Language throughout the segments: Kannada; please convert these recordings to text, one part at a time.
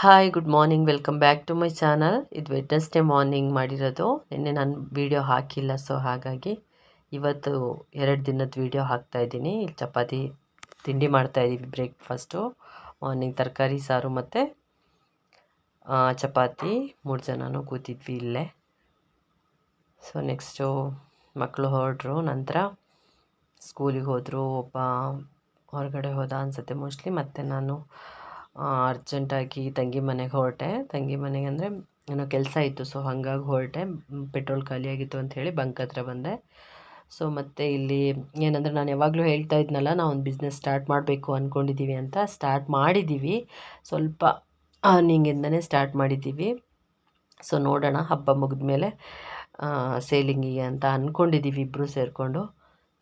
Hi good morning welcome back to my channel ಇದು ವೆಡ್ನೆಸ್ಡೇ ಮಾರ್ನಿಂಗ್ ಮಾಡಿರೋದು. ನಿನ್ನೆ ನಾನು ವೀಡಿಯೋ ಹಾಕಿಲ್ಲ ಸೊ ಹಾಗಾಗಿ ಇವತ್ತು ಎರಡು ದಿನದ ವೀಡಿಯೋ ಹಾಕ್ತಾಯಿದ್ದೀನಿ ಇಲ್ಲಿ ಚಪಾತಿ ತಿಂಡಿ ಮಾಡ್ತಾಯಿದ್ದೀವಿ ಬ್ರೇಕ್ಫಾಸ್ಟು ಮಾರ್ನಿಂಗ್ ತರಕಾರಿ, ಸಾರು ಮತ್ತು ಚಪಾತಿ. ಮೂರು ಜನನೂ ಕೂತಿದ್ವಿ ಇಲ್ಲೇ. ಸೊ ನೆಕ್ಸ್ಟು ಮಕ್ಕಳು ಹೊರಡ್ರು ನಂತರ ಸ್ಕೂಲಿಗೆ ಹೋದರು. ಒಬ್ಬ ಹೊರಗಡೆ ಹೋದ ಅನಿಸುತ್ತೆ ಮೋಸ್ಟ್ಲಿ ಮತ್ತು ನಾನು ಅರ್ಜೆಂಟಾಗಿ ತಂಗಿ ಮನೆಗೆ ಹೊರಟೆ. ತಂಗಿ ಮನೆಗೆ ಅಂದರೆ ಏನೋ ಕೆಲಸ ಇತ್ತು ಸೊ ಹಾಗಾಗಿ ಹೊರಟೆ. ಪೆಟ್ರೋಲ್ ಖಾಲಿಯಾಗಿತ್ತು ಅಂತ ಹೇಳಿ ಬಂಕ್ ಹತ್ರ ಬಂದೆ. ಸೊ ಮತ್ತು ಇಲ್ಲಿ ಏನಂದರೆ ನಾನು ಯಾವಾಗಲೂ ಹೇಳ್ತಾ ಇದ್ನಲ್ಲ, ನಾವು ಒಂದು ಬಿಸ್ನೆಸ್ ಸ್ಟಾರ್ಟ್ ಮಾಡಬೇಕು ಅಂದ್ಕೊಂಡಿದ್ದೀವಿ ಅಂತ ಸ್ಟಾರ್ಟ್ ಮಾಡಿದ್ದೀವಿ ಸ್ವಲ್ಪ ಅರ್ನಿಂಗಿಂದನೇ ಸ್ಟಾರ್ಟ್ ಮಾಡಿದ್ದೀವಿ ಸೊ ನೋಡೋಣ, ಹಬ್ಬ ಮುಗಿದ ಮೇಲೆ ಸೇಲಿಂಗಿಗೆ ಅಂತ ಅಂದ್ಕೊಂಡಿದ್ದೀವಿ ಇಬ್ಬರೂ ಸೇರಿಕೊಂಡು.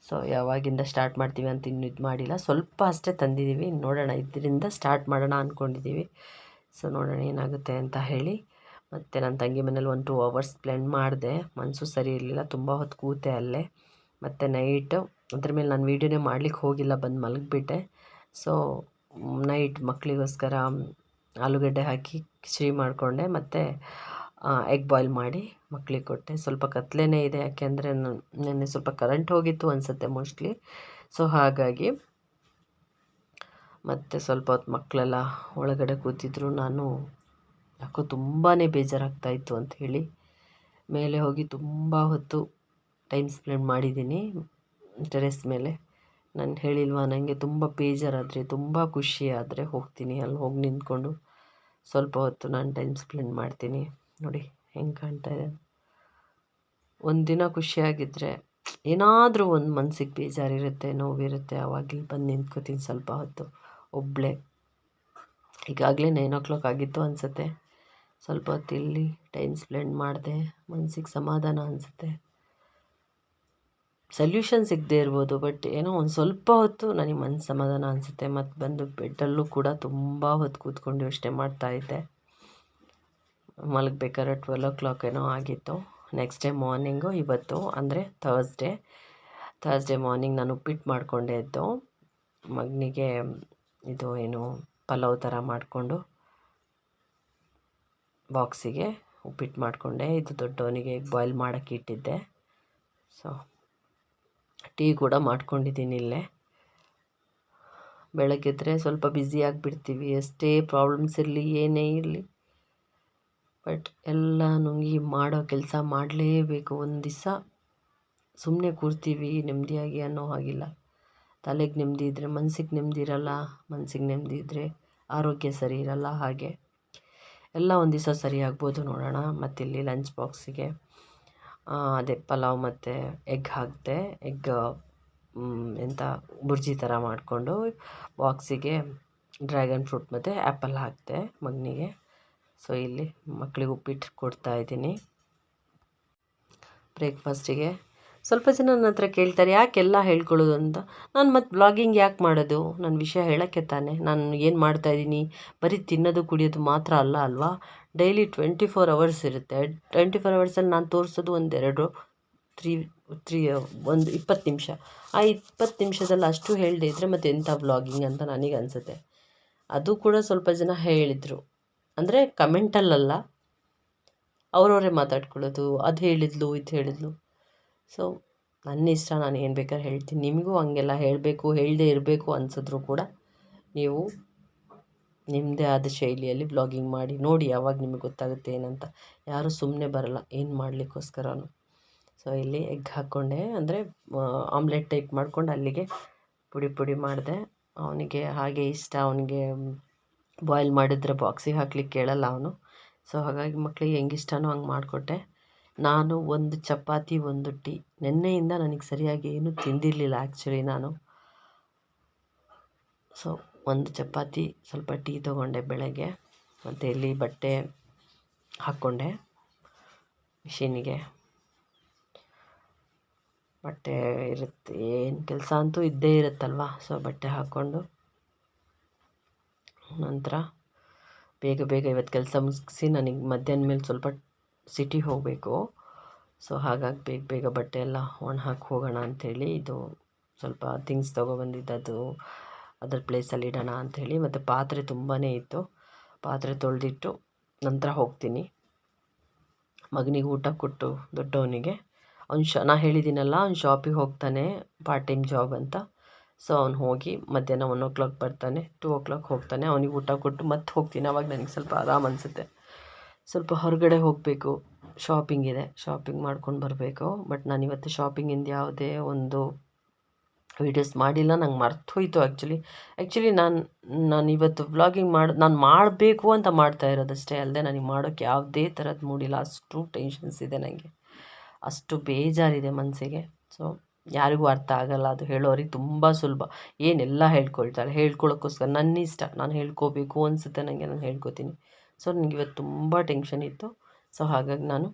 ಸೊ ಯಾವಾಗಿಂದ ಸ್ಟಾರ್ಟ್ ಮಾಡ್ತೀವಿ ಅಂತ ಇನ್ನೂ ಇದು ಮಾಡಿಲ್ಲ. ಸ್ವಲ್ಪ ಅಷ್ಟೇ ತಂದಿದ್ದೀವಿ. ನೋಡೋಣ, ಇದರಿಂದ ಸ್ಟಾರ್ಟ್ ಮಾಡೋಣ ಅಂದ್ಕೊಂಡಿದ್ದೀವಿ ಸೊ ನೋಡೋಣ ಏನಾಗುತ್ತೆ ಅಂತ ಹೇಳಿ. ಮತ್ತು ನನ್ನ ತಂಗಿ ಮನೇಲಿ ಒನ್ ಟೂ ಅವರ್ಸ್ ಪ್ಲ್ಯಾನ್ ಮಾಡಿದೆ. ಮನಸ್ಸು ಸರಿ ಇರಲಿಲ್ಲ. ತುಂಬ ಹೊತ್ತು ಕೂತೆ ಅಲ್ಲೇ. ಮತ್ತು ನೈಟ್ ಅದ್ರ ಮೇಲೆ ನಾನು ವೀಡಿಯೋನೇ ಮಾಡ್ಲಿಕ್ಕೆ ಹೋಗಿಲ್ಲ. ಬಂದು ಮಲಗಿಬಿಟ್ಟೆ. ಸೊ ನೈಟ್ ಮಕ್ಕಳಿಗೋಸ್ಕರ ಆಲೂಗಡ್ಡೆ ಹಾಕಿ, ಕಿಚಡಿ ಮಾಡಿಕೊಂಡೆ. ಮತ್ತು ಎಗ್ ಬಾಯ್ಲ್ ಮಾಡಿ ಮಕ್ಕಳಿಗೆ ಕೊಟ್ಟೆ. ಸ್ವಲ್ಪ ಕತ್ತಲೆನೇ ಇದೆ, ಯಾಕೆಂದರೆ ನೆನ್ನೆ ಸ್ವಲ್ಪ ಕರೆಂಟ್ ಹೋಗಿತ್ತು ಅನಿಸುತ್ತೆ ಮೋಸ್ಟ್ಲಿ ಸೊ ಹಾಗಾಗಿ ಮತ್ತು ಸ್ವಲ್ಪ ಹೊತ್ತು ಮಕ್ಕಳೆಲ್ಲ ಒಳಗಡೆ ಕೂತಿದ್ರು. ನಾನು ಯಾಕೋ ತುಂಬಾ ಬೇಜಾರಾಗ್ತಾಯಿತ್ತು ಹೇಳಿ ಮೇಲೆ ಹೋಗಿ ತುಂಬ ಹೊತ್ತು ಟೈಮ್ ಸ್ಪೆಂಡ್ ಮಾಡಿದ್ದೀನಿ. ಟೆರೆಸ್ ಮೇಲೆ. ನಾನು ಹೇಳಿಲ್ವಾ ನನಗೆ ತುಂಬ ಬೇಜಾರಾದರೆ, ತುಂಬ ಖುಷಿ ಆದರೆ ಹೋಗ್ತೀನಿ. ಅಲ್ಲಿ ಹೋಗಿ ನಿಂತ್ಕೊಂಡು ಸ್ವಲ್ಪ ಹೊತ್ತು ನಾನು ಟೈಮ್ ಸ್ಪೆಂಡ್ ಮಾಡ್ತೀನಿ. ನೋಡಿ ಹೆಂಗೆ ಕಾಣ್ತಾ ಇದೆ. ಒಂದಿನ ಖುಷಿಯಾಗಿದ್ದರೆ ಏನಾದರೂ ಒಂದು ಮನಸ್ಸಿಗೆ ಬೇಜಾರಿರುತ್ತೆ, ನೋವಿರುತ್ತೆ ಆವಾಗಲೇ ಬಂದು ನಿಂತ್ಕೋತೀನಿ ಸ್ವಲ್ಪ ಹೊತ್ತು ಒಬ್ಬಳೇ ಈಗಾಗಲೇ ನೈನ್ ಓ ಕ್ಲಾಕ್ ಆಗಿತ್ತು ಅನಿಸುತ್ತೆ. ಸ್ವಲ್ಪ ಹೊತ್ತು ಇಲ್ಲಿ ಟೈಮ್ ಸ್ಪೆಂಡ್ ಮಾಡಿದೆ ಮನಸ್ಸಿಗೆ ಸಮಾಧಾನ ಅನಿಸುತ್ತೆ. ಸೊಲ್ಯೂಷನ್ ಸಿಗದೇ ಇರ್ಬೋದು ಬಟ್ ಏನೋ ಒಂದು ಸ್ವಲ್ಪ ಹೊತ್ತು ನನಗೆ ಮನಸ್ಸು ಸಮಾಧಾನ ಅನಿಸುತ್ತೆ. ಮತ್ತು ಬಂದು ಬೆಡ್ಡಲ್ಲೂ ಕೂಡ ತುಂಬ ಹೊತ್ತು ಕೂತ್ಕೊಂಡು ಯೋಚನೆ ಮಾಡ್ತಾಯಿದ್ದೆ ಮಲಗಬೇಕಾದ್ರೆ ಟ್ವೆಲ್ ಓ ಕ್ಲಾಕ್ ಏನೋ ಆಗಿತ್ತು. ನೆಕ್ಸ್ಟ್ ಡೇ ಮಾರ್ನಿಂಗು ಇವತ್ತು, ಅಂದರೆ ಥರ್ಸ್ಡೇ ಥರ್ಸ್ಡೇ ಮಾರ್ನಿಂಗ್ ನಾನು ಉಪ್ಪಿಟ್ಟು ಮಾಡಿಕೊಂಡೆ ಇದ್ದು, ಮಗನಿಗೆ ಇದು ಏನು ಪಲಾವ್ ಥರ ಮಾಡಿಕೊಂಡು ಬಾಕ್ಸಿಗೆ ಉಪ್ಪಿಟ್ಟು ಮಾಡಿಕೊಂಡೆ. ಇದು ದೊಡ್ಡವನಿಗೆ ಬಾಯ್ಲ್ ಮಾಡೋಕ್ಕೆ ಇಟ್ಟಿದ್ದೆ. ಸೊ ಟೀ ಕೂಡ ಮಾಡ್ಕೊಂಡಿದ್ದೀನಿ ಇಲ್ಲೇ. ಬೆಳಗ್ಗೆದ್ರೆ ಸ್ವಲ್ಪ ಬ್ಯುಸಿ ಆಗಿಬಿಡ್ತೀವಿ. ಎಷ್ಟೇ ಪ್ರಾಬ್ಲಮ್ಸ್ ಇರಲಿ, ಏನೇ ಇರಲಿ. ಬಟ್ ಎಲ್ಲ ನುಂಗಿ ಮಾಡೋ ಕೆಲಸ ಮಾಡಲೇಬೇಕು. ಒಂದು ದಿವಸ ಸುಮ್ಮನೆ ಕೂರ್ತೀವಿ, ನೆಮ್ಮದಿಯಾಗಿ ಅನ್ನೋ ಹಾಗಿಲ್ಲ. ತಲೆಗೆ ನೆಮ್ಮದಿ ಇದ್ದರೆ ಮನ್ಸಿಗೆ ನೆಮ್ಮದಿ ಇರಲ್ಲ, ಮನ್ಸಿಗೆ ನೆಮ್ಮದಿ ಇದ್ದರೆ ಆರೋಗ್ಯ ಸರಿ ಇರಲ್ಲ ಹಾಗೆ. ಎಲ್ಲ ಒಂದು ದಿವಸ ಸರಿ ಆಗ್ಬೋದು ನೋಡೋಣ. ಮತ್ತು ಇಲ್ಲಿ ಲಂಚ್ ಬಾಕ್ಸಿಗೆ ಅದೇ ಪಲಾವ್ ಮತ್ತು ಎಗ್ ಹಾಕಿದೆ, ಎಗ್ ಎಂಥ ಬುರ್ಜಿ ಥರ ಮಾಡಿಕೊಂಡು ಬಾಕ್ಸಿಗೆ ಡ್ರ್ಯಾಗನ್ ಫ್ರೂಟ್ ಮತ್ತು ಆ್ಯಪಲ್ ಹಾಕಿದೆ ಮಗನಿಗೆ. ಸೊ ಇಲ್ಲಿ ಮಕ್ಕಳಿಗೆ ಉಪ್ಪಿಟ್ಟು ಕೊಡ್ತಾ ಇದ್ದೀನಿ. ಬ್ರೇಕ್ಫಾಸ್ಟಿಗೆ ಸ್ವಲ್ಪ ಜನ ನನ್ನ ಹತ್ರ ಕೇಳ್ತಾರೆ ಯಾಕೆಲ್ಲ ಹೇಳ್ಕೊಳ್ಳೋದು ಅಂತ. ನಾನು ಮತ್ತು ಬ್ಲಾಗಿಂಗ್ ಯಾಕೆ ಮಾಡೋದು? ನನ್ನ ವಿಷಯ ಹೇಳೋಕ್ಕೆ ತಾನೆ. ನಾನು ಏನು ಮಾಡ್ತಾ ಇದ್ದೀನಿ? ಬರೀ ತಿನ್ನೋದು, ಕುಡಿಯೋದು ಮಾತ್ರ ಅಲ್ಲ ಅಲ್ವಾ? ಡೈಲಿ ಟ್ವೆಂಟಿ ಫೋರ್ ಅವರ್ಸ್ ಇರುತ್ತೆ. ಟ್ವೆಂಟಿ ಫೋರ್ ಅವರ್ಸಲ್ಲಿ ನಾನು ತೋರಿಸೋದು ಒಂದೆರಡು ತ್ರೀ ತ್ರೀ ಒಂದು ಇಪ್ಪತ್ತು ನಿಮಿಷ. ಆ ಇಪ್ಪತ್ತು ನಿಮಿಷದಲ್ಲಿ ಅಷ್ಟು ಹೇಳದೇ ಇದ್ದರೆ ಮತ್ತೆ ಎಂಥ ಬ್ಲಾಗಿಂಗ್ ಅಂತ ನನಗೆ ಅನಿಸುತ್ತೆ ಅದು ಕೂಡ ಸ್ವಲ್ಪ ಜನ ಹೇಳಿದರು. ಅಂದರೆ ಕಮೆಂಟಲ್ಲಲ್ಲ, ಅವರವರೇ ಮಾತಾಡ್ಕೊಳ್ಳೋದು, ಅದು ಹೇಳಿದ್ಲು, ಇದು ಹೇಳಿದ್ಲು. ಸೊ ನನ್ನ ಇಷ್ಟ, ನಾನು ಏನು ಬೇಕಾದ್ರೆ ಹೇಳ್ತೀನಿ. ನಿಮಗೂ ಹಂಗೆಲ್ಲ ಹೇಳಬೇಕು, ಹೇಳದೇ ಇರಬೇಕು ಅನಿಸಿದ್ರು ಕೂಡ ನೀವು ನಿಮ್ಮದೇ ಆದ ಶೈಲಿಯಲ್ಲಿ ಬ್ಲಾಗಿಂಗ್ ಮಾಡಿ, ನೋಡಿ ಯಾವಾಗ ನಿಮಗೆ ಗೊತ್ತಾಗುತ್ತೆ ಏನಂತ. ಯಾರೂ ಸುಮ್ಮನೆ ಬರಲ್ಲ, ಏನು ಮಾಡಲಿಕ್ಕೋಸ್ಕರನೂ. ಸೊ ಇಲ್ಲಿ ಎಗ್ ಹಾಕ್ಕೊಂಡೆ ಅಂದರೆ ಆಮ್ಲೆಟ್ ಟೈಪ್ ಮಾಡ್ಕೊಂಡು ಅಲ್ಲಿಗೆ ಪುಡಿ ಪುಡಿ ಮಾಡಿದೆ. ಅವನಿಗೆ ಹಾಗೆ ಇಷ್ಟ, ಅವನಿಗೆ ಬಾಯ್ಲ್ ಮಾಡಿದ್ರೆ ಬಾಕ್ಸಿಗೆ ಹಾಕ್ಲಿಕ್ಕೆ ಕೇಳಲ್ಲ ಅವನು. ಸೊ ಹಾಗಾಗಿ ಮಕ್ಕಳಿಗೆ ಹೆಂಗೆ ಹಂಗೆ ಮಾಡಿಕೊಟ್ಟೆ. ನಾನು ಒಂದು ಚಪಾತಿ, ಒಂದು ಟೀ. ನಿನ್ನೆಯಿಂದ ನನಗೆ ಸರಿಯಾಗಿ ಏನೂ ತಿಂದಿರಲಿಲ್ಲ ಆ್ಯಕ್ಚುಲಿ ನಾನು. ಸೊ ಒಂದು ಚಪಾತಿ, ಸ್ವಲ್ಪ ಟೀ ತೊಗೊಂಡೆ ಬೆಳಗ್ಗೆ. ಮತ್ತು ಇಲ್ಲಿ ಬಟ್ಟೆ ಹಾಕ್ಕೊಂಡೆ ಮಿಷಿನಿಗೆ. ಬಟ್ಟೆ ಇರುತ್ತೆ, ಏನು ಕೆಲಸ ಅಂತೂ ಇದ್ದೇ ಇರುತ್ತಲ್ವ? ಸೊ ಬಟ್ಟೆ ಹಾಕ್ಕೊಂಡು ನಂತರ ಬೇಗ ಬೇಗ ಇವತ್ತು ಕೆಲಸ ಮುಗಿಸಿ ನನಗೆ ಮಧ್ಯಾಹ್ನ ಮೇಲೆ ಸ್ವಲ್ಪ ಸಿಟಿ ಹೋಗಬೇಕು. ಸೊ ಹಾಗಾಗಿ ಬೇಗ ಬೇಗ ಬಟ್ಟೆ ಎಲ್ಲ ಒಣ ಹಾಕಿ ಹೋಗೋಣ ಅಂಥೇಳಿ ಇದು ಸ್ವಲ್ಪ ಥಿಂಗ್ಸ್ ತೊಗೊಬಂದಿದ್ದದು ಅದರ ಪ್ಲೇಸಲ್ಲಿ ಇಡೋಣ ಅಂಥೇಳಿ ಮತ್ತು ಪಾತ್ರೆ ತುಂಬಾ ಇತ್ತು. ಪಾತ್ರೆ ತೊಳೆದಿಟ್ಟು ನಂತರ ಹೋಗ್ತೀನಿ. ಮಗನಿಗೆ ಊಟ ಕೊಟ್ಟು ದೊಡ್ಡವನಿಗೆ. ಅವ್ನು ಶ, ನಾ ಹೇಳಿದ್ದೀನಲ್ಲ, ಅವ್ನು ಶಾಪಿಗೆ ಹೋಗ್ತಾನೆ ಪಾರ್ಟ್ ಟೈಮ್ ಜಾಬ್ ಅಂತ. ಸೊ ಅವ್ನು ಹೋಗಿ ಮಧ್ಯಾಹ್ನ ಒನ್ ಓ ಕ್ಲಾಕ್ ಬರ್ತಾನೆ ಟೂ ಓ ಕ್ಲಾಕ್ ಹೋಗ್ತಾನೆ. ಅವನಿಗೆ ಊಟ ಕೊಟ್ಟು ಮತ್ತೆ ಹೋಗ್ತೀನಿ. ಅವಾಗ ನನಗೆ ಸ್ವಲ್ಪ ಆರಾಮ ಅನಿಸುತ್ತೆ. ಸ್ವಲ್ಪ ಹೊರಗಡೆ ಹೋಗಬೇಕು. ಶಾಪಿಂಗ್ ಇದೆ. ಶಾಪಿಂಗ್ ಮಾಡ್ಕೊಂಡು ಬರಬೇಕು. ಬಟ್ ನಾನು ಇವತ್ತು ಶಾಪಿಂಗಿಂದ ಯಾವುದೇ ಒಂದು ವೀಡಿಯೋಸ್ ಮಾಡಿಲ್ಲ. ನಂಗೆ ಮರ್ತು ಹೋಯಿತು ಆ್ಯಕ್ಚುಲಿ ಆ್ಯಕ್ಚುಲಿ ನಾನು ನಾನು ಇವತ್ತು ವ್ಲಾಗಿಂಗ್ ಮಾಡಿ, ನಾನು ಮಾಡಬೇಕು ಅಂತ ಮಾಡ್ತಾ ಇರೋದಷ್ಟೇ ಅಲ್ಲದೆ ನನಗೆ ಮಾಡೋಕ್ಕೆ ಯಾವುದೇ ಥರದ್ದು ಮೂಡಿಲ್ಲ. ಅಷ್ಟು ಟೆನ್ಷನ್ಸ್ ಇದೆ ನನಗೆ ಅಷ್ಟು ಬೇಜಾರಿದೆ ಮನಸ್ಸಿಗೆ ಸೊ ಯಾರಿಗೂ ಅರ್ಥ ಆಗಲ್ಲ ಅದು ಹೇಳೋರಿಗೆ ತುಂಬ ಸುಲಭ. ಏನೆಲ್ಲ ಹೇಳ್ಕೊಳ್ತಾರೆ ಹೇಳ್ಕೊಳ್ಳೋಕ್ಕೋಸ್ಕರ ನನ್ನ ಇಷ್ಟ ನಾನು ಹೇಳ್ಕೋಬೇಕು ಅನಿಸುತ್ತೆ ನನಗೆ ನಾನು ಹೇಳ್ಕೊತೀನಿ. ಸೊ ನನಗೆ ಇವತ್ತು ತುಂಬ ಟೆನ್ಷನ್ ಇತ್ತು. ಸೊ ಹಾಗಾಗಿ ನಾನು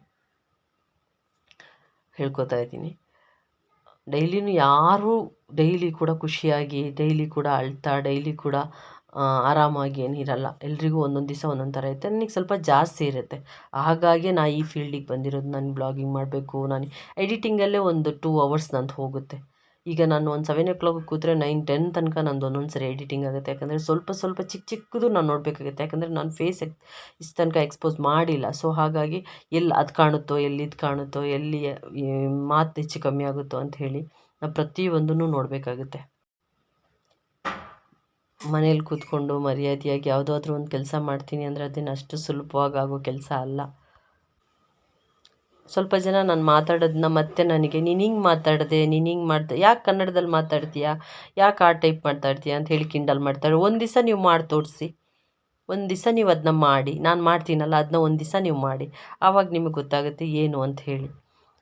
ಹೇಳ್ಕೊತಾ ಇದ್ದೀನಿ. ಡೈಲಿನೂ ಯಾರೂ ಡೈಲಿ ಕೂಡ ಖುಷಿಯಾಗಿ, ಡೈಲಿ ಕೂಡ ಅಳ್ತಾ, ಡೈಲಿ ಕೂಡ ಆರಾಮಾಗಿ ಏನಿರಲ್ಲ ಎಲ್ರಿಗೂ ಒಂದೊಂದು ದಿವಸ ಒಂದೊಂದು ಥರ ಇರುತ್ತೆ. ನನಗೆ ಸ್ವಲ್ಪ ಜಾಸ್ತಿ ಇರುತ್ತೆ. ಹಾಗಾಗಿ ನಾ ಈ ಫೀಲ್ಡಿಗೆ ಬಂದಿರೋದು ನಾನು ಬ್ಲಾಗಿಂಗ್ ಮಾಡಬೇಕು, ನಾನು ಎಡಿಟಿಂಗಲ್ಲೇ ಒಂದು ಟೂ ಅವರ್ಸ್ ನಂದು ಹೋಗುತ್ತೆ. ಈಗ ನಾನು ಒಂದು ಸೆವೆನ್ ಓ ಕ್ಲಾಕ್ ಕೂತ್ರೆ ನೈನ್ ಟೆನ್ ತನಕ ನಂದು ಒಂದೊಂದು ಸರಿ ಎಡಿಟಿಂಗ್ ಆಗುತ್ತೆ. ಯಾಕಂದರೆ ಸ್ವಲ್ಪ ಸ್ವಲ್ಪ ಚಿಕ್ಕ ಚಿಕ್ಕದು ನಾನು ನೋಡಬೇಕಾಗುತ್ತೆ. ಯಾಕಂದರೆ ನಾನು ಫೇಸ್ ಎಕ್ ಇಷ್ಟು ತನಕ ಎಕ್ಸ್ಪೋಸ್ ಮಾಡಿಲ್ಲ. ಸೊ ಹಾಗಾಗಿ ಎಲ್ಲಿ ಅದು ಕಾಣುತ್ತೋ ಎಲ್ಲಿ ಇದು ಕಾಣುತ್ತೋ, ಎಲ್ಲಿ ಮಾತು ಹೆಚ್ಚು ಕಮ್ಮಿ ಆಗುತ್ತೋ ಅಂತ ಹೇಳಿ ನಾನು ಪ್ರತಿಯೊಂದನ್ನು ನೋಡಬೇಕಾಗುತ್ತೆ. ಮನೇಲಿ ಕೂತ್ಕೊಂಡು ಮರ್ಯಾದೆಯಾಗಿ ಯಾವುದಾದ್ರೂ ಒಂದು ಕೆಲಸ ಮಾಡ್ತೀನಿ ಅಂದರೆ ಅದನ್ನು ಅಷ್ಟು ಸುಲಭವಾಗಿ ಆಗೋ ಕೆಲಸ ಅಲ್ಲ. ಸ್ವಲ್ಪ ಜನ ನಾನು ಮಾತಾಡೋದನ್ನ ಮತ್ತೆ ನನಗೆ, ನೀನು ಹಿಂಗೆ ಮಾತಾಡಿದೆ, ನೀನು ಹಿಂಗೆ ಮಾಡ್ದೆ, ಯಾಕೆ ಕನ್ನಡದಲ್ಲಿ ಮಾತಾಡ್ತೀಯಾ? ಯಾಕೆ ಆ ಟೈಪ್ ಮಾತಾಡ್ತೀಯಾ ಅಂತ ಹೇಳಿ ಕಿಂಡಲ್ ಮಾಡ್ತಾರೆ. ಒಂದು ದಿವಸ ನೀವು ಮಾಡಿ ತೋರಿಸಿ. ಒಂದು ದಿವಸ ನೀವು ಅದನ್ನ ಮಾಡಿ. ನಾನು ಮಾಡ್ತೀನಲ್ಲ ಅದನ್ನ ಒಂದು ದಿವಸ ನೀವು ಮಾಡಿ. ಆವಾಗ ನಿಮಗೆ ಗೊತ್ತಾಗುತ್ತೆ ಏನು ಅಂತ ಹೇಳಿ.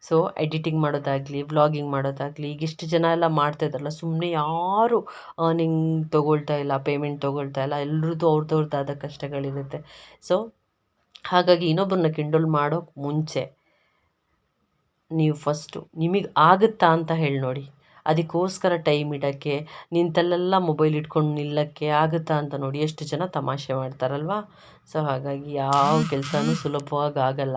ಸೊ, ಎಡಿಟಿಂಗ್ ಮಾಡೋದಾಗಲಿ, ವ್ಲಾಗಿಂಗ್ ಮಾಡೋದಾಗಲಿ, ಈಗ ಜನ ಎಲ್ಲ ಮಾಡ್ತಾ ಸುಮ್ಮನೆ ಯಾರು ಅರ್ನಿಂಗ್ ತೊಗೊಳ್ತಾ ಇಲ್ಲ ಪೇಮೆಂಟ್ ತೊಗೊಳ್ತಾ ಇಲ್ಲ, ಎಲ್ರದ್ದು ಅವ್ರದ್ದು ಅವ್ರದ್ದಾದ ಕಷ್ಟಗಳಿರುತ್ತೆ. ಸೊ ಹಾಗಾಗಿ ಇನ್ನೊಬ್ಬರನ್ನ ಕಿಂಡಲ್ ಮಾಡೋಕ್ಕೆ ಮುಂಚೆ ನೀವು ಫಸ್ಟು ನಿಮಗೆ ಆಗುತ್ತಾ ಅಂತ ಹೇಳಿ ನೋಡಿ. ಅದಕ್ಕೋಸ್ಕರ ಟೈಮ್ ಇಡೋಕ್ಕೆ, ನಿಂತಲ್ಲೆಲ್ಲ ಮೊಬೈಲ್ ಇಟ್ಕೊಂಡು ನಿಲ್ಲಕ್ಕೆ ಆಗುತ್ತಾ ಅಂತ ನೋಡಿ. ಎಷ್ಟು ಜನ ತಮಾಷೆ ಮಾಡ್ತಾರಲ್ವಾ? ಸೊ ಹಾಗಾಗಿ ಯಾವ ಕೆಲಸನೂ ಸುಲಭವಾಗಿ ಆಗಲ್ಲ.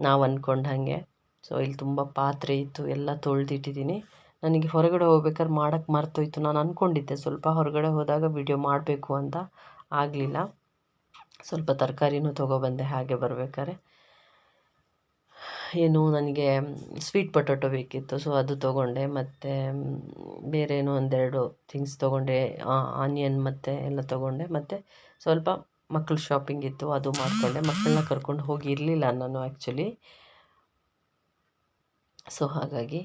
ನಾವು ಅಂದ್ಕೊಂಡ ಹಾಗೆ. ಸೊ ಇಲ್ಲಿ ತುಂಬ ಪಾತ್ರೆ ಇತ್ತು, ಎಲ್ಲ ತೊಳೆದಿಟ್ಟಿದ್ದೀನಿ. ನನಗೆ ಹೊರಗಡೆ ಹೋಗ್ಬೇಕಾದ್ರೆ ಮಾಡೋಕ್ಕೆ ಮರ್ತೋಯ್ತು. ನಾನು ಅಂದ್ಕೊಂಡಿದ್ದೆ ಸ್ವಲ್ಪ ಹೊರಗಡೆ ಹೋದಾಗ ವಿಡಿಯೋ ಮಾಡಬೇಕು ಅಂತ ಆಗಲಿಲ್ಲ. ಸ್ವಲ್ಪ ತರಕಾರಿನೂ ತೊಗೊಬಂದೆ, ಹಾಗೆ ಬರಬೇಕಾದ್ರೆ. ಏನು, ನನಗೆ ಸ್ವೀಟ್ ಪೊಟೊಟೊ ಬೇಕಿತ್ತು ಸೊ ಅದು ತೊಗೊಂಡೆ. ಮತ್ತು ಬೇರೆ ಏನೋ ಒಂದೆರಡು ಥಿಂಗ್ಸ್ ತೊಗೊಂಡೆ. ಆನಿಯನ್ ಮತ್ತು ಎಲ್ಲ ತೊಗೊಂಡೆ. ಮತ್ತು ಸ್ವಲ್ಪ ಮಕ್ಕಳು ಶಾಪಿಂಗ್ ಇತ್ತು, ಅದು ಮಾಡಿಕೊಂಡೆ. ಮಕ್ಕಳನ್ನ ಕರ್ಕೊಂಡು ಹೋಗಿರಲಿಲ್ಲ ನಾನು ಆ್ಯಕ್ಚುಲಿ ಸೊ ಹಾಗಾಗಿ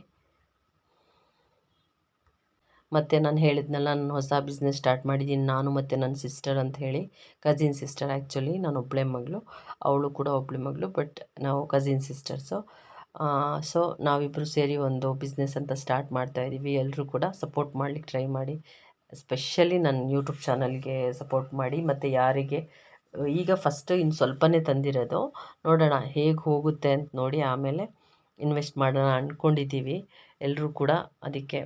ಮತ್ತು ನಾನು ಹೇಳಿದ್ನಲ್ಲ, ನಾನು ಹೊಸ ಬಿಸ್ನೆಸ್ ಸ್ಟಾರ್ಟ್ ಮಾಡಿದ್ದೀನಿ. ನಾನು ಮತ್ತು ನನ್ನ ಸಿಸ್ಟರ್ ಅಂತ ಹೇಳಿ ಕಸಿನ್ ಸಿಸ್ಟರ್ ಆ್ಯಕ್ಚುಲಿ ನಾನು ಒಬ್ಬಳೆ ಮಗಳು. ಅವಳು ಕೂಡ ಒಬ್ಬಳೆ ಮಗಳು ಬಟ್ ನಾವು ಕಸಿನ್ ಸಿಸ್ಟರ್ಸು ಸೊ ನಾವಿಬ್ಬರು ಸೇರಿ ಒಂದು ಬಿಸ್ನೆಸ್ ಅಂತ ಸ್ಟಾರ್ಟ್ ಮಾಡ್ತಾಯಿದ್ದೀವಿ ಎಲ್ಲರೂ ಕೂಡ ಸಪೋರ್ಟ್ ಮಾಡಲಿಕ್ಕೆ ಟ್ರೈ ಮಾಡಿ ಸ್ಪೆಷಲಿ ನನ್ನ ಯೂಟ್ಯೂಬ್ ಚಾನಲ್ಗೆ ಸಪೋರ್ಟ್ ಮಾಡಿ, ಮತ್ತು ಯಾರಿಗೆ, ಈಗ ಫಸ್ಟ್ ಇನ್ನು ಸ್ವಲ್ಪನೇ ತಂದಿರೋದು. ನೋಡೋಣ ಹೇಗೆ ಹೋಗುತ್ತೆ ಅಂತ ನೋಡಿ, ಆಮೇಲೆ ಇನ್ವೆಸ್ಟ್ ಮಾಡೋಣ ಅಂದ್ಕೊಂಡಿದ್ದೀವಿ ಎಲ್ಲರೂ ಕೂಡ ಅದಕ್ಕೆ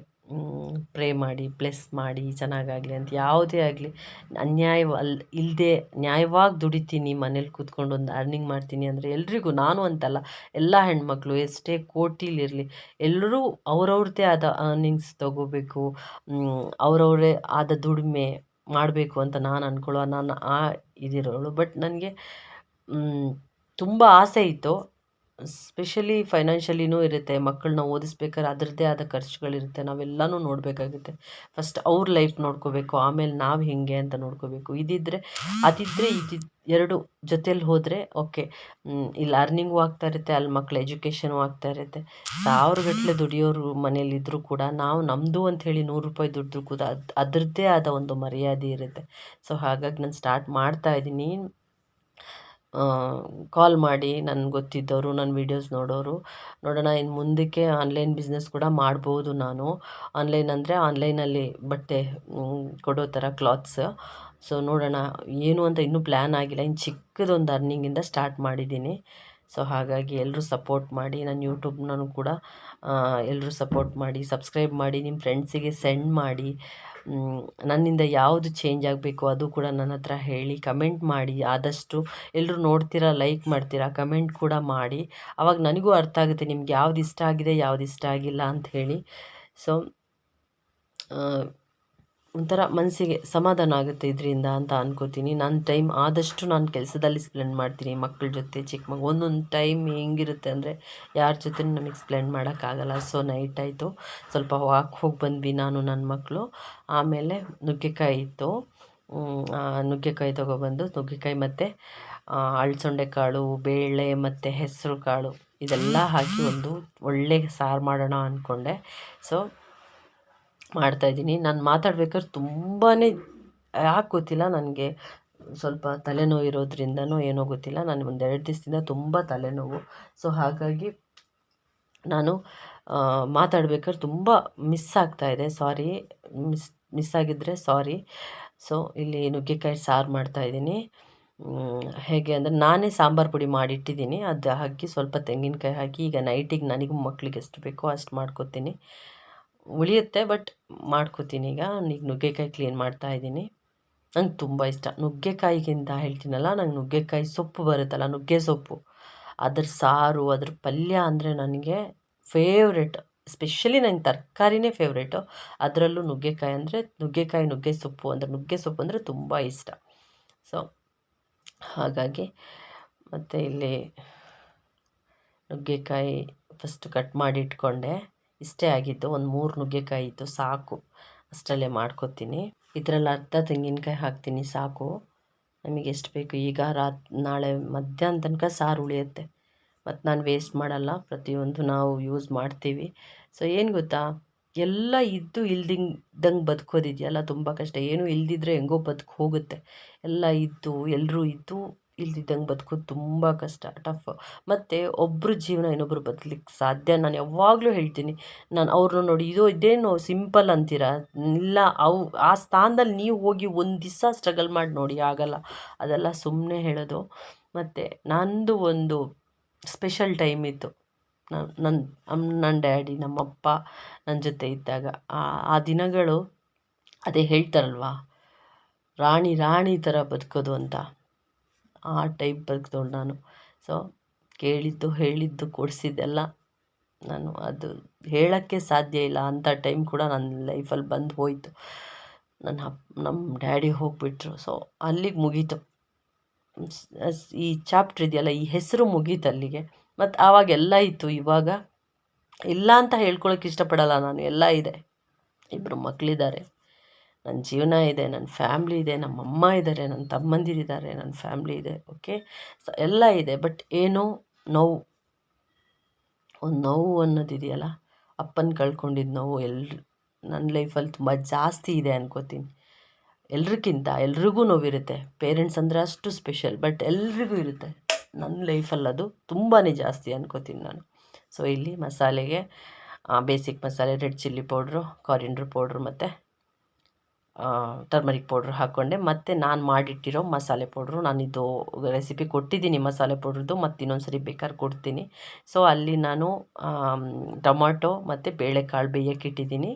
ಪ್ರೇ ಮಾಡಿ, ಪ್ಲೆಸ್ ಮಾಡಿ, ಚೆನ್ನಾಗಾಗಲಿ ಅಂತ ಯಾವುದೇ ಆಗಲಿ ಅನ್ಯಾಯ ಅಲ್ ಇಲ್ಲದೆ ನ್ಯಾಯವಾಗಿ ದುಡಿತೀನಿ, ಮನೇಲಿ ಕೂತ್ಕೊಂಡು ಒಂದು ಅರ್ನಿಂಗ್ ಮಾಡ್ತೀನಿ ಅಂದರೆ ಎಲ್ರಿಗೂ, ನಾನು ಅಂತಲ್ಲ, ಎಲ್ಲ ಹೆಣ್ಮಕ್ಳು ಎಷ್ಟೇ ಕೋಟಿಲಿರಲಿ ಎಲ್ಲರೂ ಅವ್ರವ್ರದ್ದೇ ಆದ ಅರ್ನಿಂಗ್ಸ್ ತಗೋಬೇಕು ಅವರವ್ರೇ ಆದ ದುಡಿಮೆ ಮಾಡಬೇಕು ಅಂತ ನಾನು ಅಂದ್ಕೊಳ್ಳೋ ನಾನು ಆ ಇದಿರೋಳು. ಬಟ್ ನನಗೆ ತುಂಬ ಆಸೆ ಇತ್ತು. ಸ್ಪೆಷಲಿ ಫೈನಾನ್ಷಿಯಲಿನೂ ಇರುತ್ತೆ ಮಕ್ಕಳನ್ನ ಓದಿಸ್ಬೇಕಾದ್ರೆ ಅದರದ್ದೇ ಆದ ಖರ್ಚುಗಳಿರುತ್ತೆ, ನಾವೆಲ್ಲನೂ ನೋಡಬೇಕಾಗುತ್ತೆ. ಫಸ್ಟ್ ಅವ್ರ ಲೈಫ್ ನೋಡ್ಕೋಬೇಕು, ಆಮೇಲೆ ನಾವು ಹೇಗೆ ಅಂತ ನೋಡ್ಕೋಬೇಕು. ಇದಿದ್ದರೆ ಅದಿದ್ದರೆ ಇದಿದ್ದು ಎರಡು ಜೊತೆಯಲ್ಲಿ ಹೋದರೆ ಓಕೆ. ಇಲ್ಲಿ ಅರ್ನಿಂಗು ಆಗ್ತಾ ಇರುತ್ತೆ ಅಲ್ಲಿ ಮಕ್ಳ ಎಜುಕೇಷನು ಆಗ್ತಾ ಇರುತ್ತೆ. ಸಾವಿರಗಟ್ಟಲೆ ದುಡಿಯೋರು ಮನೇಲಿದ್ದರೂ ಕೂಡ ನಾವು ನಮ್ಮದು ಅಂಥೇಳಿ ನೂರು ರೂಪಾಯಿ ದುಡಿದ್ರೂ ಕೂಡ ಅದು, ಅದರದ್ದೇ ಆದ ಒಂದು ಮರ್ಯಾದೆ ಇರುತ್ತೆ. ಸೊ ಹಾಗಾಗಿ ನಾನು ಸ್ಟಾರ್ಟ್ ಮಾಡ್ತಾ ಇದ್ದೀನಿ. ಕಾಲ್ ಮಾಡಿ ನನ್ಗೆ ಗೊತ್ತಿದ್ದವರು ನನ್ನ ವೀಡಿಯೋಸ್ ನೋಡೋರು. ನೋಡೋಣ ಇನ್ನು ಮುಂದಕ್ಕೆ ಆನ್ಲೈನ್ ಬಿಸ್ನೆಸ್ ಕೂಡ ಮಾಡ್ಬೋದು ನಾನು. ಆನ್ಲೈನ್ ಅಂದರೆ ಆನ್ಲೈನಲ್ಲಿ ಬಟ್ಟೆ ಕೊಡೋ ಥರ ಕ್ಲಾತ್ಸ್ ಸೊ ನೋಡೋಣ, ಏನು ಅಂತ ಇನ್ನೂ ಪ್ಲ್ಯಾನ್ ಆಗಿಲ್ಲ. ಇನ್ನು ಚಿಕ್ಕದೊಂದು ಅರ್ನಿಂಗಿಂದ ಸ್ಟಾರ್ಟ್ ಮಾಡಿದ್ದೀನಿ ಸೊ ಹಾಗಾಗಿ ಎಲ್ಲರೂ ಸಪೋರ್ಟ್ ಮಾಡಿ ನನ್ನ ಯೂಟ್ಯೂಬ್ನೂ ಕೂಡ ಎಲ್ಲರೂ ಸಪೋರ್ಟ್ ಮಾಡಿ ಸಬ್ಸ್ಕ್ರೈಬ್ ಮಾಡಿ ನಿಮ್ಮ ಫ್ರೆಂಡ್ಸಿಗೆ ಸೆಂಡ್ ಮಾಡಿ ನನ್ನಿಂದ ಯಾವುದು ಚೇಂಜ್ ಆಗಬೇಕು ಅದು ಕೂಡ ನನ್ನ ಹತ್ರ ಹೇಳಿ ಕಮೆಂಟ್ ಮಾಡಿ, ಆದಷ್ಟು ಎಲ್ಲರೂ ನೋಡ್ತೀರಾ ಲೈಕ್ ಮಾಡ್ತೀರಾ ಕಮೆಂಟ್ ಕೂಡ ಮಾಡಿ. ಆವಾಗ ನನಗೂ ಅರ್ಥ ಆಗುತ್ತೆ ನಿಮ್ಗೆ ಯಾವ್ದು ಇಷ್ಟ ಆಗಿದೆ, ಯಾವ್ದು ಇಷ್ಟ ಆಗಿಲ್ಲ ಅಂತ ಹೇಳಿ. ಸೊ ಒಂಥರ ಮನಸ್ಸಿಗೆ ಸಮಾಧಾನ ಆಗುತ್ತೆ ಇದರಿಂದ ಅಂತ ಅನ್ಕೋತೀನಿ. ನನ್ನ ಟೈಮ್ ಆದಷ್ಟು ನಾನು ಕೆಲಸದಲ್ಲಿ ಸ್ಪ್ಲೆಂಡ್ ಮಾಡ್ತೀನಿ ಮಕ್ಕಳ ಜೊತೆ ಚಿಕ್ಕ ಮಗು, ಒಂದೊಂದು ಟೈಮ್ ಹೆಂಗಿರುತ್ತೆ ಅಂದರೆ ಯಾರ ಜೊತೆ ನಮಗೆ ಸ್ಪ್ಲೆಂಡ್ ಮಾಡೋಕ್ಕಾಗಲ್ಲ ಸೊ ನೈಟ್ ಆಯಿತು. ಸ್ವಲ್ಪ ವಾಕ್ ಹೋಗಿ ಬಂದ್ವಿ ನಾನು ನನ್ನ ಮಕ್ಕಳು ಆಮೇಲೆ ನುಗ್ಗೆಕಾಯಿ ಇತ್ತು. ನುಗ್ಗೆಕಾಯಿ ತೊಗೊಬಂದು, ನುಗ್ಗೆಕಾಯಿ ಮತ್ತು ಅಳ್ಸೊಂಡೆ ಕಾಳು, ಬೇಳೆ ಮತ್ತು ಹೆಸರು ಕಾಳು ಇದೆಲ್ಲ ಹಾಕಿ ಒಂದು ಒಳ್ಳೆ ಸಾರು ಮಾಡೋಣ ಅಂದ್ಕೊಂಡೆ ಸೊ ಮಾಡ್ತಾಯಿದ್ದೀನಿ ನಾನು ಮಾತಾಡ್ಬೇಕಾದ್ರೆ ತುಂಬಾ ಯಾಕೆ ಗೊತ್ತಿಲ್ಲ ನನಗೆ ಸ್ವಲ್ಪ ತಲೆನೋವು ಇರೋದ್ರಿಂದನೋ ಏನೋ ಗೊತ್ತಿಲ್ಲ. ನಾನು ಒಂದು ಎರಡು ದಿವಸದಿಂದ ತುಂಬ ತಲೆನೋವು. ಸೊ ಹಾಗಾಗಿ ನಾನು ಮಾತಾಡ್ಬೇಕಾದ್ರೆ ತುಂಬ ಮಿಸ್ ಆಗ್ತಾಯಿದೆ ಸಾರಿ, ಮಿಸ್ ಮಿಸ್ ಆಗಿದ್ದರೆ ಸಾರಿ. ಸೊ ಇಲ್ಲಿ ನುಗ್ಗೆಕಾಯಿ ಸಾರು ಮಾಡ್ತಾಯಿದ್ದೀನಿ ಹೇಗೆ ಅಂದರೆ ನಾನೇ ಸಾಂಬಾರು ಪುಡಿ ಮಾಡಿಟ್ಟಿದ್ದೀನಿ. ಅದು ಹಾಕಿ ಸ್ವಲ್ಪ ತೆಂಗಿನಕಾಯಿ ಹಾಕಿ ಈಗ ನೈಟಿಗೆ ನನಗೂ ಮಕ್ಕಳಿಗೆ ಎಷ್ಟು ಬೇಕೋ ಅಷ್ಟು ಮಾಡ್ಕೊತೀನಿ. ಉಳಿಯುತ್ತೆ ಬಟ್ ಮಾಡ್ಕೋತೀನಿ. ಈಗ ಈಗ ನುಗ್ಗೆಕಾಯಿ ಕ್ಲೀನ್ ಮಾಡ್ತಾ ಇದ್ದೀನಿ. ನಂಗೆ ತುಂಬ ಇಷ್ಟ. ನುಗ್ಗೆಕಾಯಿಗಿಂತ ಹೇಳ್ತೀನಲ್ಲ, ನಂಗೆ ನುಗ್ಗೆಕಾಯಿ ಸೊಪ್ಪು ಬರುತ್ತಲ್ಲ, ನುಗ್ಗೆ ಸೊಪ್ಪು. ಅದ್ರ ಸಾರು, ಅದ್ರ ಪಲ್ಯ ಅಂದರೆ ನನಗೆ ಫೇವ್ರೆಟ್ ಸ್ಪೆಷಲಿ ನಂಗೆ ತರಕಾರಿನೇ ಫೇವ್ರೇಟು ಅದರಲ್ಲೂ ನುಗ್ಗೆಕಾಯಿ ಅಂದರೆ, ನುಗ್ಗೆಕಾಯಿ, ನುಗ್ಗೆ ಸೊಪ್ಪು ಅಂದರೆ, ನುಗ್ಗೆ ಸೊಪ್ಪು ಅಂದರೆ ತುಂಬ ಇಷ್ಟ. ಸೊ ಹಾಗಾಗಿ ಮತ್ತು ಇಲ್ಲಿ ನುಗ್ಗೆಕಾಯಿ ಫಸ್ಟ್ ಕಟ್ ಮಾಡಿ ಇಟ್ಕೊಂಡೆ. ಇಷ್ಟೇ ಆಗಿತ್ತು ಒಂದು ಮೂರು ನುಗ್ಗೆಕಾಯಿ ಇತ್ತು ಸಾಕು, ಅಷ್ಟರಲ್ಲೇ ಮಾಡ್ಕೊತೀನಿ. ಇದರಲ್ಲಿ ಅರ್ಧ ತೆಂಗಿನಕಾಯಿ ಹಾಕ್ತೀನಿ, ಸಾಕು. ನಮಗೆ ಎಷ್ಟು ಬೇಕು ಈಗ ರಾತ್, ನಾಳೆ ಮಧ್ಯಾಹ್ನ ತನಕ ಸಾರು ಉಳಿಯುತ್ತೆ. ಮತ್ತು ನಾನು ವೇಸ್ಟ್ ಮಾಡಲ್ಲ, ಪ್ರತಿಯೊಂದು ನಾವು ಯೂಸ್ ಮಾಡ್ತೀವಿ. ಸೊ ಏನು ಗೊತ್ತಾ? ಎಲ್ಲ ಇದ್ದು ಇಲ್ದಿದ್ದಂಗೆ ಬದುಕೋದಿದೆಯಲ್ಲ, ತುಂಬ ಕಷ್ಟ. ಏನೂ ಇಲ್ದಿದ್ರೆ ಹೆಂಗೋ ಬದುಕು ಹೋಗುತ್ತೆ. ಎಲ್ಲ ಇದ್ದು ಎಲ್ಲರೂ ಇದ್ದು ಇಲ್ದಿದ್ದಂಗೆ ಬದುಕೋದು ತುಂಬ ಕಷ್ಟ ಟಫ್ ಮತ್ತು ಒಬ್ಬರು ಜೀವನ ಇನ್ನೊಬ್ರು ಬದ್ಲಿಕ್ಕೆ ಸಾಧ್ಯ ನಾನು ಯಾವಾಗಲೂ ಹೇಳ್ತೀನಿ. ನಾನು ಅವ್ರನ್ನ ನೋಡಿ ಇದು ಇದೇನು ಸಿಂಪಲ್ ಅಂತೀರಾ? ಇಲ್ಲ, ಅವು ಆ ಸ್ಥಾನದಲ್ಲಿ ನೀವು ಹೋಗಿ ಒಂದು ದಿವಸ ಸ್ಟ್ರಗಲ್ ಮಾಡಿ ನೋಡಿ ಆಗಲ್ಲ. ಅದೆಲ್ಲ ಸುಮ್ಮನೆ ಹೇಳೋದು. ಮತ್ತು ನಂದು ಒಂದು ಸ್ಪೆಷಲ್ ಟೈಮ್ ಇತ್ತು ನನ್ನ ನನ್ನ ನನ್ನ ಡ್ಯಾಡಿ ನಮ್ಮಪ್ಪ ನನ್ನ ಜೊತೆ ಇದ್ದಾಗ. ಆ ದಿನಗಳು ಅದೇ ಹೇಳ್ತಾರಲ್ವಾ? ರಾಣಿ ರಾಣಿ ಥರ ಬದುಕೋದು ಅಂತ. ಆ ಟೈಪ್ ಬದುಕ್ದವ್ಳು ನಾನು. ಸೊ ಕೇಳಿದ್ದು ಹೇಳಿದ್ದು ಕೊಡಿಸಿದ್ದೆಲ್ಲ ನಾನು ಅದು ಹೇಳೋಕ್ಕೆ ಸಾಧ್ಯ ಇಲ್ಲ. ಅಂಥ ಟೈಮ್ ಕೂಡ ನನ್ನ ಲೈಫಲ್ಲಿ ಬಂದು ಹೋಯಿತು. ನನ್ನ ಅಪ್ ನಮ್ಮ ಡ್ಯಾಡಿ ಹೋಗಿಬಿಟ್ರು. ಸೊ ಅಲ್ಲಿಗೆ ಮುಗೀತು. ಈ ಚಾಪ್ಟ್ರ್ ಇದೆಯಲ್ಲ, ಈ ಹೆಸರು ಮುಗೀತು ಅಲ್ಲಿಗೆ. ಮತ್ತು ಆವಾಗ ಎಲ್ಲ ಇತ್ತು. ಇವಾಗ ಇಲ್ಲ ಅಂತ ಹೇಳ್ಕೊಳಕ್ಕೆ ಇಷ್ಟಪಡಲ್ಲ ನಾನು. ಎಲ್ಲ ಇದೆ. ಇಬ್ಬರು ಮಕ್ಕಳಿದ್ದಾರೆ ನನ್ನ ಜೀವನ ಇದೆ, ನನ್ನ ಫ್ಯಾಮ್ಲಿ ಇದೆ ನಮ್ಮ ಅಮ್ಮ ಇದ್ದಾರೆ, ನನ್ನ ತಮ್ಮಂದಿರಿದ್ದಾರೆ, ನನ್ನ ಫ್ಯಾಮ್ಲಿ ಇದೆ, ಓಕೆ? ಸೊ ಎಲ್ಲ ಇದೆ, ಬಟ್ ಏನೋ ನೋವು? ಒಂದು ನೋವು ಅನ್ನೋದಿದೆಯಲ್ಲ ಅಪ್ಪನ ಕಳ್ಕೊಂಡಿದ್ದ ನೋವು ಎಲ್ರು ನನ್ನ ಲೈಫಲ್ಲಿ ತುಂಬ ಜಾಸ್ತಿ ಇದೆ ಅನ್ಕೋತೀನಿ. ಎಲ್ರಿಗಿಂತ, ಎಲ್ರಿಗೂ ನೋವಿರುತ್ತೆ ಪೇರೆಂಟ್ಸ್ ಅಂದರೆ ಅಷ್ಟು ಸ್ಪೆಷಲ್ ಬಟ್ ಎಲ್ರಿಗೂ ಇರುತ್ತೆ. ನನ್ನ ಲೈಫಲ್ಲಿ ಅದು ತುಂಬಾ ಜಾಸ್ತಿ ಅನ್ಕೋತೀನಿ ನಾನು. ಸೊ ಇಲ್ಲಿ ಮಸಾಲೆಗೆ ಬೇಸಿಕ್ ಮಸಾಲೆ red chilli powder coriander powder ಮತ್ತು ಟರ್ಮರಿಕ್ ಪೌಡ್ರ್ ಹಾಕ್ಕೊಂಡೆ ಮತ್ತು ನಾನು ಮಾಡಿಟ್ಟಿರೋ ಮಸಾಲೆ ಪೌಡ್ರು ನಾನಿದು ರೆಸಿಪಿ ಕೊಟ್ಟಿದ್ದೀನಿ ಮಸಾಲೆ ಪೌಡ್ರದ್ದು ಮತ್ತು ಇನ್ನೊಂದು ಸರಿ ಬೇಕಾದ್ರೆ ಕೊಡ್ತೀನಿ. ಸೊ ಅಲ್ಲಿ ನಾನು ಟೊಮಾಟೊ ಮತ್ತು ಬೇಳೆಕಾಳು ಬೇಯಕ್ಕೆ ಇಟ್ಟಿದ್ದೀನಿ.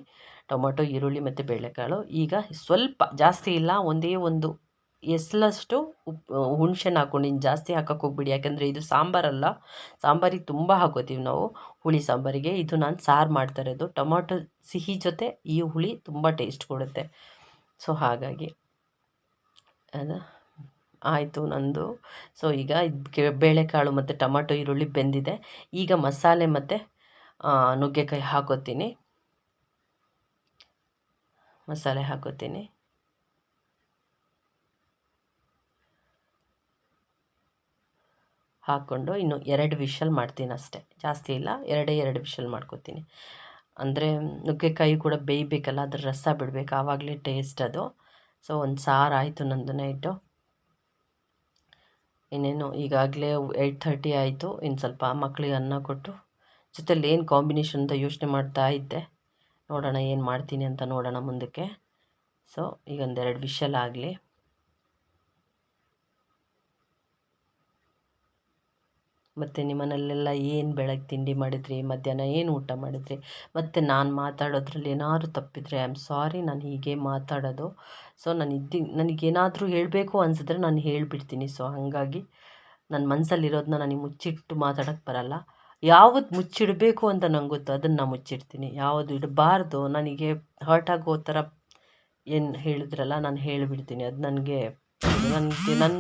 ಟೊಮಾಟೊ, ಈರುಳ್ಳಿ ಮತ್ತು ಬೇಳೆಕಾಳು. ಈಗ ಸ್ವಲ್ಪ, ಜಾಸ್ತಿ ಇಲ್ಲ, ಒಂದೇ ಒಂದು ಎಸ್ಲಷ್ಟು ಉಪ್ಪು ಹುಣ್ಸೆನ ಹಾಕ್ಕೊಂಡಿನಿ ಜಾಸ್ತಿ ಹಾಕಕ್ಕೆ ಹೋಗ್ಬಿಡಿ. ಯಾಕಂದರೆ ಇದು ಸಾಂಬಾರಲ್ಲ ಸಾಂಬಾರಿಗೆ ತುಂಬ ಹಾಕೋತೀವಿ ನಾವು ಹುಳಿ ಸಾಂಬಾರಿಗೆ. ಇದು ನಾನು ಸಾರು ಮಾಡ್ತಾ ಇರೋದು. ಟೊಮಾಟೊ ಸಿಹಿ ಜೊತೆ ಈ ಹುಳಿ ತುಂಬ ಟೇಸ್ಟ್ ಕೊಡುತ್ತೆ. ಸೊ, ಹಾಗಾಗಿ. ಅದು. ಆಯಿತು ನಂದು. ಸೊ, ಈಗ ಇದಕ್ಕೆ ಬೇಳೆಕಾಳು ಮತ್ತು ಟೊಮಾಟೊ, ಈರುಳ್ಳಿ ಬೆಂದಿದೆ. ಈಗ ಮಸಾಲೆ ಮತ್ತು ನುಗ್ಗೆಕಾಯಿ ಹಾಕೋತೀನಿ. ಮಸಾಲೆ ಹಾಕೋತೀನಿ. ಹಾಕ್ಕೊಂಡು ಇನ್ನು ಎರಡು ವಿಷಲ್ ಮಾಡ್ತೀನಿ ಅಷ್ಟೇ. ಜಾಸ್ತಿ ಇಲ್ಲ. ಎರಡೇ ಎರಡು ವಿಷಲ್ ಮಾಡ್ಕೋತೀನಿ. ಅಂದರೆ ನುಗ್ಗೆಕಾಯಿ ಕೂಡ ಬೇಯಬೇಕಲ್ಲ, ಅದ್ರ ರಸ ಬಿಡಬೇಕು. ಆವಾಗಲೇ ಟೇಸ್ಟ್ ಅದು. ಸೊ ಒಂದು ಸಾರು ಆಯಿತು ನಂದು ನೈಟು ಇನ್ನೇನು, ಈಗಾಗಲೇ ಏಯ್ಟ್ ಥರ್ಟಿ ಆಯಿತು. ಇನ್ನು ಸ್ವಲ್ಪ ಮಕ್ಕಳಿಗೆ ಅನ್ನ ಕೊಟ್ಟು. ಜೊತೆಲಿ ಏನು ಕಾಂಬಿನೇಷನ್ ಅಂತ ಯೋಚನೆ ಮಾಡ್ತಾ ಇದ್ದೆ. ನೋಡೋಣ ಏನು ಮಾಡ್ತೀನಿ ಅಂತ ನೋಡೋಣ ಮುಂದಕ್ಕೆ. ಸೊ ಈಗ ಒಂದೆರಡು ವಿಷಲ್ ಮತ್ತು ನಿಮ್ಮನೇಲೆಲ್ಲ ಏನು ಬೆಳಗ್ಗೆ ತಿಂಡಿ ಮಾಡಿದ್ರಿ, ಮಧ್ಯಾಹ್ನ ಏನು ಊಟ ಮಾಡಿದ್ರಿ? ಮತ್ತು ನಾನು ಮಾತಾಡೋದ್ರಲ್ಲಿ ಏನಾದ್ರು ತಪ್ಪಿದ್ರೆ ಐ ಆಮ್ ಸಾರಿ ನಾನು ಹೀಗೆ ಮಾತಾಡೋದು. ಸೊ ನಾನು ಇದ್ದಿ, ನನಗೇನಾದರೂ ಹೇಳಬೇಕು ಅನಿಸಿದ್ರೆ ನಾನು ಹೇಳಿಬಿಡ್ತೀನಿ. ಸೊ ಹಾಗಾಗಿ ನನ್ನ ಮನಸ್ಸಲ್ಲಿರೋದನ್ನ ನನಗೆ ಮುಚ್ಚಿಟ್ಟು ಮಾತಾಡೋಕ್ಕೆ ಬರಲ್ಲ. ಯಾವುದು ಮುಚ್ಚಿಡಬೇಕು ಅಂತ ನಂಗೆ ಗೊತ್ತು ಅದನ್ನು ನಾನು ಮುಚ್ಚಿಡ್ತೀನಿ. ಯಾವುದು ಇಡಬಾರ್ದು, ನನಗೆ ಹರ್ಟ್ ಆಗೋ ಥರ ಏನು ಹೇಳಿದ್ರಲ್ಲ, ನಾನು ಹೇಳಿಬಿಡ್ತೀನಿ. ಅದು ನನಗೆ ನನಗೆ ನನ್ನ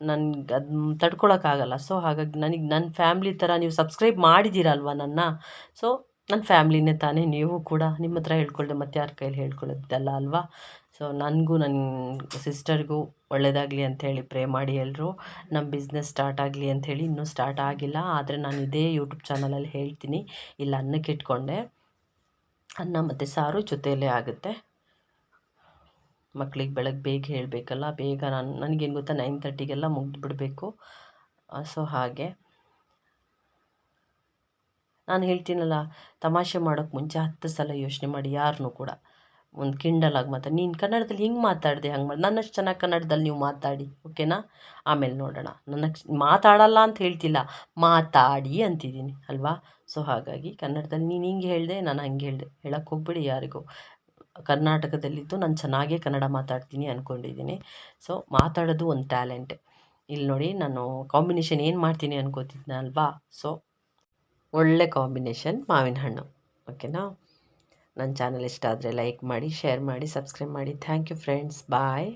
ನನ್ಗೆ ಅದು ತಡ್ಕೊಳಕ್ಕಾಗಲ್ಲ ಸೊ ಹಾಗಾಗಿ ನನಗೆ ನನ್ನ ಫ್ಯಾಮ್ಲಿ ಥರ ನೀವು ಸಬ್ಸ್ಕ್ರೈಬ್ ಮಾಡಿದ್ದೀರಲ್ವ ನನ್ನ? ಸೊ ನನ್ನ ಫ್ಯಾಮ್ಲಿನೇ ತಾನೇ ನೀವು ಕೂಡ. ನಿಮ್ಮ ಹತ್ರ ಹೇಳ್ಕೊಳ್ದೆ ಮತ್ತೆ ಯಾರ ಕೈಲಿ ಹೇಳ್ಕೊಳ್ಳೋದಲ್ಲ ಅಲ್ವಾ? ಸೊ ನನಗೂ ನನ್ನ ಸಿಸ್ಟರ್ಗೂ ಒಳ್ಳೆಯದಾಗಲಿ ಅಂಥೇಳಿ ಪ್ರೇ ಮಾಡಿ ಎಲ್ಲರೂ ನಮ್ಮ ಬಿಸ್ನೆಸ್ ಸ್ಟಾರ್ಟ್ ಆಗಲಿ ಅಂಥೇಳಿ ಇನ್ನೂ ಸ್ಟಾರ್ಟ್ ಆಗಿಲ್ಲ. ಆದರೆ ನಾನು ಇದೇ ಯೂಟ್ಯೂಬ್ ಚಾನಲಲ್ಲಿ ಹೇಳ್ತೀನಿ. ಇಲ್ಲ ಅನ್ನಕ್ಕೆ ಇಟ್ಕೊಂಡೆ. ಅನ್ನ ಮತ್ತು ಸಾರು ಜೊತೆಯಲ್ಲೇ ಆಗುತ್ತೆ. ಮಕ್ಳಿಗೆ ಬೆಳಗ್ಗೆ ಬೇಗ ಹೇಳಬೇಕಲ್ಲ, ಬೇಗ ನಾನು, ನನಗೇನು ಗೊತ್ತಾ ನೈನ್ ತರ್ಟಿಗೆಲ್ಲ ಮುಗ್ದು ಬಿಡಬೇಕು ಸೊ ಹಾಗೆ. ನಾನು ಹೇಳ್ತೀನಲ್ಲ, ತಮಾಷೆ ಮಾಡೋಕ್ಕೆ ಮುಂಚೆ ಹತ್ತು ಸಲ ಯೋಚನೆ ಮಾಡಿ ಯಾರನ್ನೂ ಕೂಡ. ಒಂದು ಕಿಂಡಲಾಗಿ ಮಾತಾಡಿ ನೀನು ಕನ್ನಡದಲ್ಲಿ ಹಿಂಗೆ ಮಾತಾಡಿದೆ ಹಂಗೆ ಮಾಡಿ, ನನ್ನಷ್ಟು ಚೆನ್ನಾಗಿ ಕನ್ನಡದಲ್ಲಿ ನೀವು ಮಾತಾಡಿ, ಓಕೆನಾ? ಆಮೇಲೆ ನೋಡೋಣ. ನನ್ನ ಮಾತಾಡಲ್ಲ ಅಂತ ಹೇಳ್ತಿಲ್ಲ, ಮಾತಾಡಿ ಅಂತಿದ್ದೀನಿ, ಅಲ್ವಾ? ಸೊ ಹಾಗಾಗಿ ಕನ್ನಡದಲ್ಲಿ ನೀನು ಹಿಂಗೆ ಹೇಳಿದೆ, ನಾನು ಹಂಗೆ ಹೇಳಿದೆ. ಹೇಳಕ್ಕೆ ಹೋಗ್ಬಿಡಿ ಯಾರಿಗೂ. ಕರ್ನಾಟಕದಲ್ಲಿದ್ದು ನಾನು ಚೆನ್ನಾಗೇ ಕನ್ನಡ ಮಾತಾಡ್ತೀನಿ ಅಂದ್ಕೊಂಡಿದ್ದೀನಿ ಸೊ ಮಾತಾಡೋದು ಒಂದು ಟ್ಯಾಲೆಂಟ್. ಇಲ್ಲಿ ನೋಡಿ ನಾನು ಕಾಂಬಿನೇಷನ್ ಏನು ಮಾಡ್ತೀನಿ ಅನ್ಕೋತಿದ್ದೆ ಅಲ್ವಾ? ಸೊ ಒಳ್ಳೆ ಕಾಂಬಿನೇಷನ್ ಮಾವಿನ ಹಣ್ಣು. ಓಕೆನಾ? ನನ್ನ ಚಾನಲ್ ಇಷ್ಟ ಆದರೆ ಲೈಕ್ ಮಾಡಿ, ಶೇರ್ ಮಾಡಿ, ಸಬ್ಸ್ಕ್ರೈಬ್ ಮಾಡಿ. Thank you friends. ಬಾಯ್.